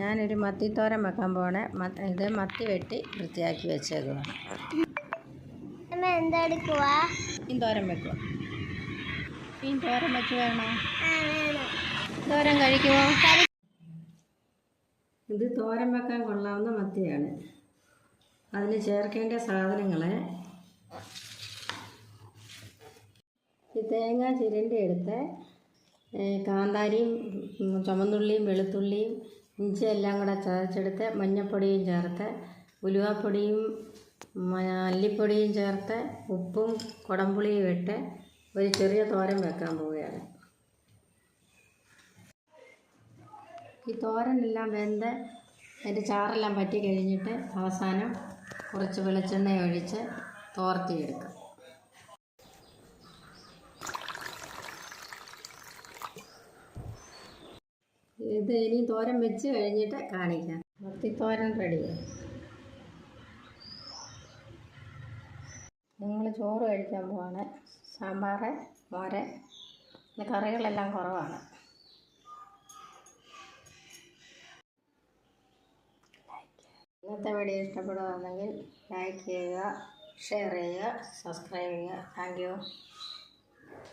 ഞാനൊരു മത്തിത്തോരൻ വെക്കാൻ പോണേ. ഇത് മത്തി വെട്ടി വൃത്തിയാക്കി വെച്ചേക്കുവാണ് എന്താ എന്തെടുക്കുവാ ഈ തോരൻ വെക്കുക മീൻ തോരൻ വെച്ച് വേണോ. തോരൻ കഴിക്കുമോ ഇത് തോരൻ വെക്കാൻ കൊള്ളാവുന്ന മത്തിയാണ്. അതിന് ചേർക്കേണ്ട സാധനങ്ങളെ ഈ തേങ്ങ ചിരണ്ടി എടുത്ത് കാന്താരിയും ചുമന്നുള്ളിയും വെളുത്തുള്ളിയും ഇഞ്ചി എല്ലാം കൂടെ ചതച്ചെടുത്ത് മഞ്ഞൾപ്പൊടിയും ചേർത്ത് ഉലുവാപ്പൊടിയും മല്ലിപ്പൊടിയും ചേർത്ത് ഉപ്പും കുടംപുളിയും ഇട്ട് ഒരു ചെറിയ തോരൻ വെക്കാൻ പോവുകയാണ്. ഈ തോരനെല്ലാം വെന്ത് അതിന്റെ ചാറെല്ലാം പറ്റി കഴിഞ്ഞിട്ട് അവസാനം കുറച്ച് വെളിച്ചെണ്ണ ഒഴിച്ച് തോർത്തിയെടുക്കും. ഇത് ഇനി തോരൻ വെച്ച് കഴിഞ്ഞിട്ട് കാണിക്കാം. മത്തിത്തോരൻ റെഡിയായി നിങ്ങൾ ചോറ് കഴിക്കാൻ പോവാണ്. സാമ്പാർ മോര് കറികളെല്ലാം കുറവാണ്. ഇന്നത്തെ വീഡിയോ ഇഷ്ടപ്പെടുകയാണെങ്കിൽ ലൈക്ക് ചെയ്യുക ഷെയർ ചെയ്യുക സബ്സ്ക്രൈബ് ചെയ്യുക. Thank you